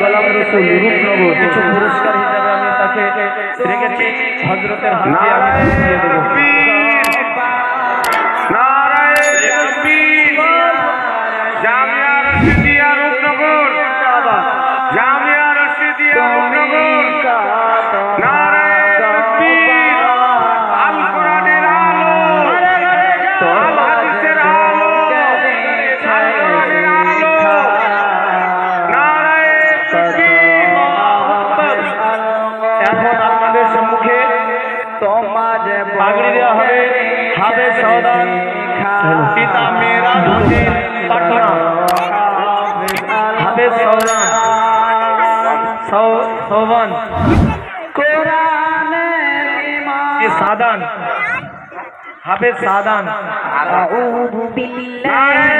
গোলাম রসুল রূপনগর কিছু পুরস্কার হিসাবে আমি তাকে রেখেছি হজরতের হাতে আমি দিয়ে দেবো পাগড়ি দেওয়া হবে। হাতে সদান পিতা মেয়েরা বুঝে পাটনা হাতে সদান সৌবন সাদান। হাফেজ সাদান। আউযু বিল্লাহি।